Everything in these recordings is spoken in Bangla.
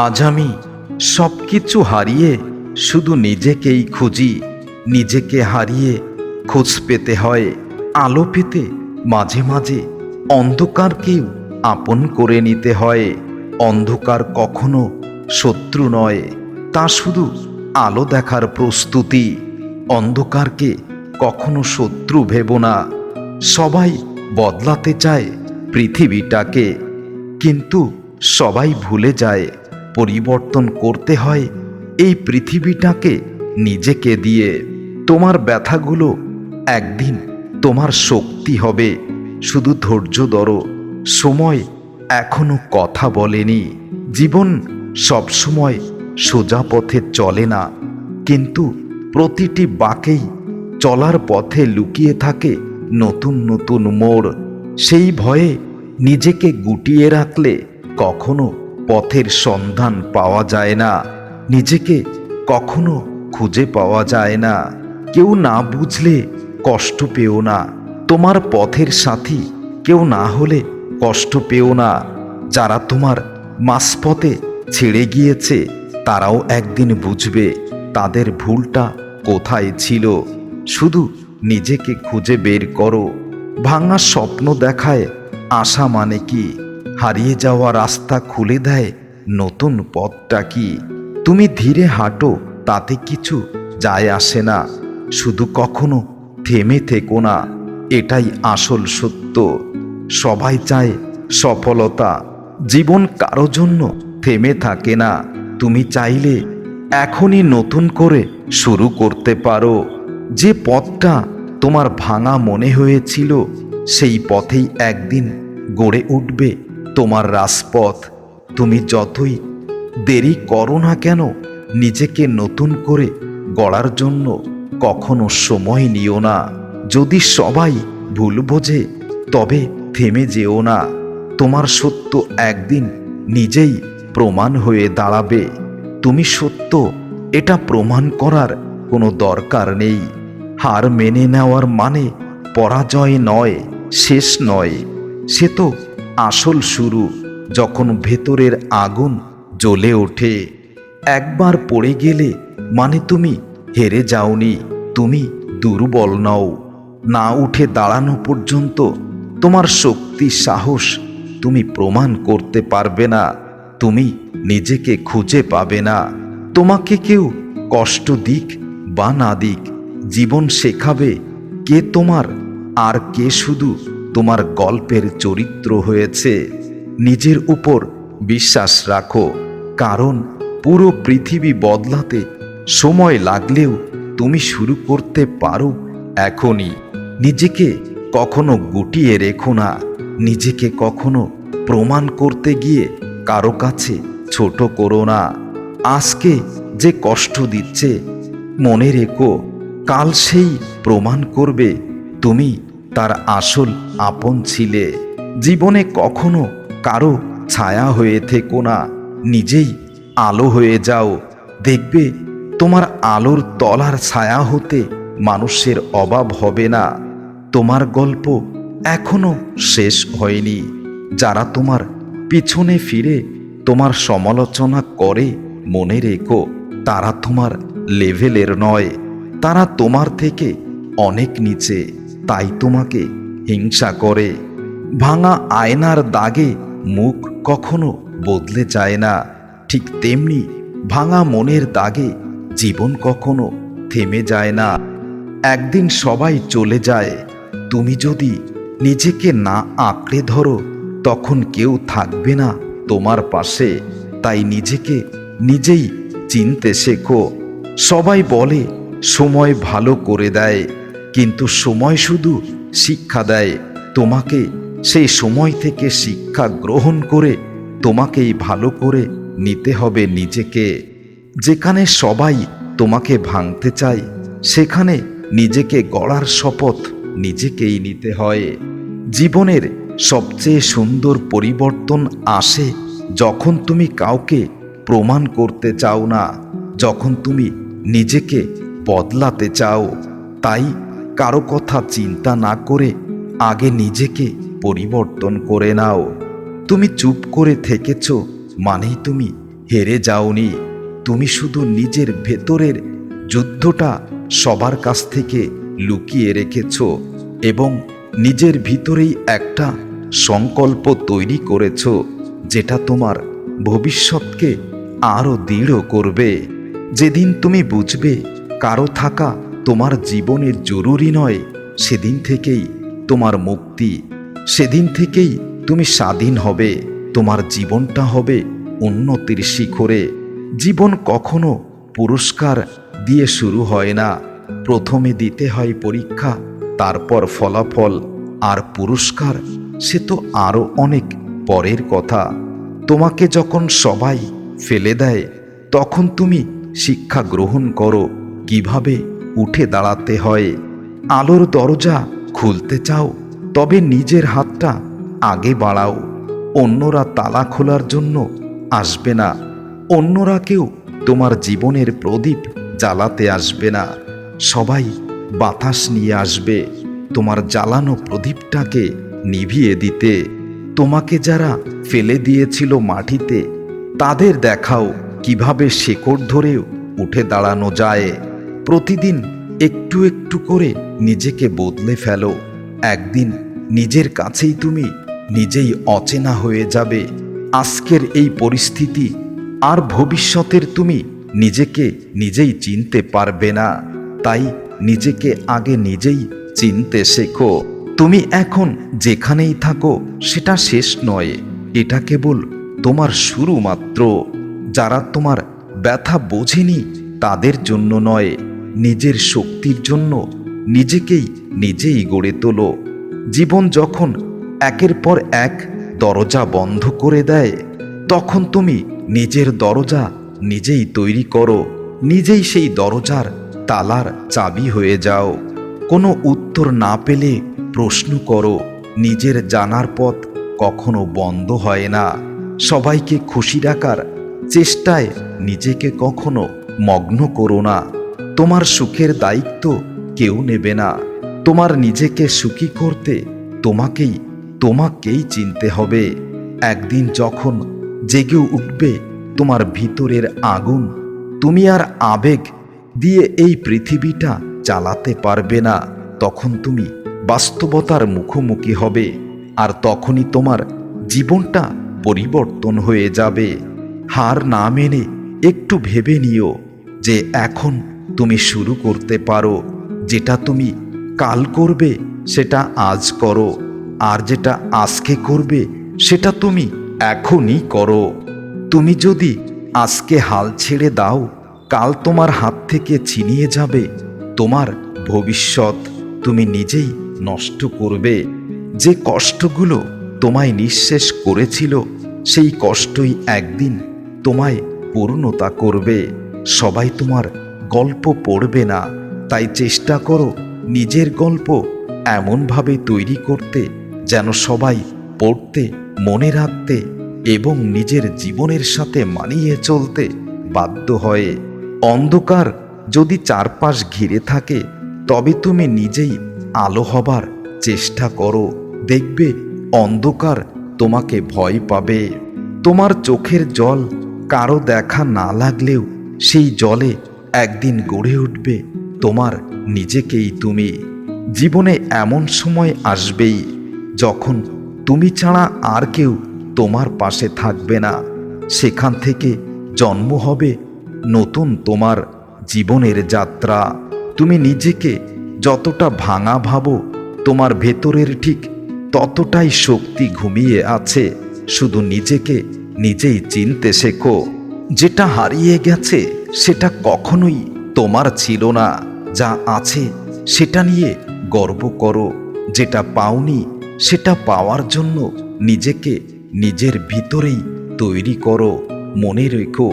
আজ আমি সব কিছু হারিয়ে শুধু নিজেকেই খুঁজি, নিজেকে হারিয়ে খোঁজ পেতে হয়, আলো পেতে মাঝে মাঝে অন্ধকারকেও আপন করে নিতে হয়। অন্ধকার কখনো শত্রু নয়, তা শুধু আলো দেখার প্রস্তুতি। অন্ধকারকে কখনো শত্রু ভেব না, সবাই বদলাতে চায় পৃথিবীটাকে, কিন্তু সবাই ভুলে যায়। পরিবর্তন করতে হয়, এই পৃথিবীটাকে নিজেকে দিয়ে। তোমার ব্যথাগুলো একদিন তোমার শক্তি হবে। শুধু ধৈর্য ধরো, সময় এখনও কথা বলেনি। জীবন সবসময় সোজা পথে চলে না, কিন্তু প্রতিটি বাঁকেই চলার পথে লুকিয়ে থাকে নতুন নতুন মোড়। সেই ভয়ে নিজেকে গুটিয়ে রাখলে কখনো পথের সন্ধান পাওয়া যায় না। নিজেকে কখনো খুঁজে পাওয়া যায় না। কেউ না বুঝলে কষ্ট পেও না। তোমার পথের সাথী কেউ না হলে কষ্ট পেও না। যারা তোমার মাঝপথে ছেড়ে গিয়েছে, তারাও একদিন বুঝবে তাদের ভুলটা কোথায় ছিল। শুধু নিজেকে খুঁজে বের করো। ভাঙা স্বপ্ন দেখায় আশা মানে কি? হারিয়ে যাওয়া রাস্তা খুলে দেয় নতুন পথটা কি? তুমি ধীরে হাঁটো, তাতে কিছু যায় আসে না। শুধু কখনো থেমে থেকো না, এটাই আসল সত্য। সবাই চায় সফলতা। জীবন কারও জন্য থেমে থাকে না। তুমি চাইলে এখনই নতুন করে শুরু করতে পারো। যে পথটা তোমার ভাঙা মনে হয়েছিল, সেই পথেই একদিন গড়ে উঠবে তোমার রাজপথ। তুমি যতই দেরি করো না কেন, নিজেকে নতুন করে গড়ার জন্য কখনো সময় নিও না। যদি সবাই ভুল বোঝে, তবে থেমে যেও না। তোমার সত্য একদিন নিজেই প্রমাণ হয়ে দাঁড়াবে। তুমি সত্য, এটা প্রমাণ করার কোনো দরকার নেই। হার মেনে নেওয়ার মানে পরাজয় নয়, শেষ নয়। সে তো আসল শুরু যখন ভেতরের আগুন জ্বলে ওঠে। একবার পড়ে গেলে মানে তুমি হেরে যাওনি, তুমি দুর্বল নও। না উঠে দাঁড়ানো পর্যন্ত তোমার শক্তি, সাহস তুমি প্রমাণ করতে পারবে না। তুমি নিজেকে খুঁজে পাবে না। তোমাকে কেউ কষ্ট দিক বা না দিক, জীবন শেখাবে কে তোমার আর কে শুধু তোমার গল্পের চরিত্র হয়েছে। নিজের উপর বিশ্বাস রাখো, কারণ পুরো পৃথিবী বদলাতে সময় লাগলেও তুমি শুরু করতে পারো এখনই। নিজেকে কখনো গুটিয়ে রেখো না, নিজেকে কখনো প্রমাণ করতে গিয়ে কারও কাছে ছোট করো না। আজকে যে কষ্ট দিচ্ছে, মনে রেখো, কাল সেই প্রমাণ করবে, তুমি তার আসল আপন ছিলে। জীবনে কখনো কারও ছায়া হয়ে থেকো না। নিজেই আলো হয়ে যাও। দেখবে তোমার আলোর তলার ছায়া হতে মানুষের অভাব হবে না। তোমার গল্প এখনও শেষ হয়নি। যারা তোমার পিছনে ফিরে তোমার সমালোচনা করে মনে রেখো, তারা তোমার লেভেলের নয়। তারা তোমার থেকে অনেক নিচে। তাই তোমাকে হিংসা করে। ভাঙা আয়নার দাগে মুখ কখনো বদলে যায় না। ঠিক তেমনি ভাঙা মনের দাগে জীবন কখনো থেমে যায় না। একদিন সবাই চলে যায়। তুমি যদি নিজেকে না আঁকড়ে ধরো, তখন কেউ থাকবে না তোমার পাশে। তাই নিজেকে নিজেই চিনতে শেখো। সবাই বলে, সময় ভালো করে দেয়। কিন্তু সময় শুধু শিক্ষা দেয়। তোমাকে সেই সময় থেকে শিক্ষা গ্রহণ করে তোমাকেই ভালো করে নিতে হবে নিজেকে। যেখানে সবাই তোমাকে ভাঙতে চায়, সেখানে নিজেকে গড়ার শপথ নিজেকেই নিতে হয়। জীবনের সবচেয়ে সুন্দর পরিবর্তন আসে যখন তুমি কাউকে প্রমাণ করতে চাও না, যখন তুমি নিজেকে বদলাতে চাও। তাই কারও কথা চিন্তা না করে আগে নিজেকে পরিবর্তন করে নাও। তুমি চুপ করে থেকেছ মানেই তুমি হেরে যাওনি। তুমি শুধু নিজের ভেতরের যুদ্ধটা সবার কাছ থেকে লুকিয়ে রেখেছ এবং নিজের ভিতরেই একটা সংকল্প তৈরি করেছ যেটা তোমার ভবিষ্যৎকে আরও দৃঢ় করবে। যেদিন তুমি বুঝবে কারও থাকা তোমার জীবনের জরুরি নয় সেদিন থেকেই তোমার মুক্তি। সেদিন থেকেই তুমি স্বাধীন হবে, তোমার জীবনটা হবে উন্নতির শিখরে। জীবন কখনো পুরস্কার দিয়ে শুরু হয় না। প্রথমে দিতে হয় পরীক্ষা, তারপর ফলাফল, আর পুরস্কার সে তো আরও অনেক পরের কথা। তোমাকে যখন সবাই ফেলে দেয়, তখন তুমি শিক্ষা গ্রহণ করো। কীভাবে উঠে দাঁড়াতে হয়। আলোর দরজা খুলতে চাও, তবে নিজের হাতটা আগে বাড়াও। অন্যরা তালা খোলার জন্য আসবে না। অন্যরা কেউ তোমার জীবনের প্রদীপ জ্বালাতে আসবে না। সবাই বাতাস নিয়ে আসবে তোমার জ্বালানো প্রদীপটাকে নিভিয়ে দিতে। তোমাকে যারা ফেলে দিয়েছিল মাটিতে, তাদের দেখাও কীভাবে শেকড় ধরেও উঠে দাঁড়ানো যায়। প্রতিদিন একটু একটু করে নিজেকে বদলে ফেলো। একদিন নিজের কাছেই তুমি নিজেই অচেনা হয়ে যাবে। আজকের এই পরিস্থিতি আর ভবিষ্যতের তুমি নিজেকে নিজেই চিনতে পারবে না। তাই নিজেকে আগে নিজেই চিনতে শেখো। তুমি এখন যেখানেই থাকো, সেটা শেষ নয়। এটা কেবল তোমার শুরু মাত্র যারা তোমার ব্যথা বোঝেনি, তাদের জন্য নয়। নিজের শক্তির জন্য নিজেকেই নিজেই গড়ে তোলো। জীবন যখন একের পর এক দরজা বন্ধ করে দেয়, তখন তুমি নিজের দরজা নিজেই তৈরি করো। নিজেই সেই দরজার তালার চাবি হয়ে যাও। কোনো উত্তর না পেলে প্রশ্ন করো, নিজের জানার পথ কখনো বন্ধ হয় না। সবাইকে খুশি রাখার চেষ্টায় নিজেকে কখনো মগ্ন করো না। তোমার সুখের দায়িত্ব কেউ নেবে না। তোমার নিজেকে সুখী করতে তোমাকেই তোমাকেই চিনতে হবে। একদিন যখন জেগে উঠবে তোমার ভিতরের আগুন, তুমি আর আবেগ দিয়ে এই পৃথিবীটা চালাতে পারবে না। তখন তুমি বাস্তবতার মুখোমুখি হবে আর তখনই তোমার জীবনটা পরিবর্তন হয়ে যাবে। হার না মেনে একটু ভেবে নিও যে এখন তুমি শুরু করতে পারো। যেটা তুমি কাল করবে, সেটা আজ করো। আর যেটা আজকে করবে, সেটা তুমি এখনই করো। তুমি যদি আজকে হাল ছেড়ে দাও, কাল তোমার হাত থেকে ছিনিয়ে যাবে, তোমার ভবিষ্যৎ তুমি নিজেই নষ্ট করবে। যে কষ্টগুলো তোমায় নিঃশেষ করেছিল, সেই কষ্টই একদিন তোমায় পূর্ণতা করবে। সবাই তোমার গল্প পড়বে না। তাই চেষ্টা করো নিজের গল্প এমনভাবে তৈরি করতে, যেন সবাই পড়তে, মনে রাখতে এবং নিজের জীবনের সাথে মানিয়ে চলতে বাধ্য হয়। অন্ধকার যদি চারপাশ ঘিরে থাকে, তবে তুমি নিজেই আলো হবার চেষ্টা করো। দেখবে অন্ধকার তোমাকে ভয় পাবে। তোমার চোখের জল কারও দেখা না লাগলেও সেই জলে একদিন গড়ে উঠবে তোমার নিজেকেই তুমি। জীবনে এমন সময় আসবেই যখন তুমি ছাড়া আর কেউ তোমার পাশে থাকবে না। সেখান থেকে জন্ম হবে নতুন তোমার জীবনের যাত্রা। তুমি নিজেকে যতটা ভাঙা ভাবো, তোমার ভেতরের ঠিক ততটাই শক্তি ঘুমিয়ে আছে। শুধু নিজেকে নিজেই চিনতে শেখো। যেটা হারিয়ে গেছে সেটা কখনোই তোমার ছিল না, যা আছে সেটা নিয়ে গর্ব করো। যেটা পাওনি সেটা পাওয়ার জন্য নিজেকে নিজের ভিতরেই তৈরি করো। মনে রেখো,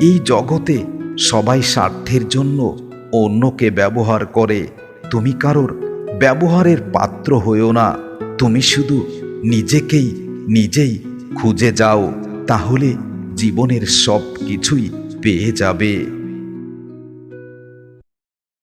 এই জগতে সবাই স্বার্থের জন্য অন্যকে ব্যবহার করে। তুমি কারোর ব্যবহারের পাত্র হয়েও না। তুমি শুধু নিজেকেই নিজেই খুঁজে যাও। তাহলে জীবনের সব কিছুই পেয়ে যাবে।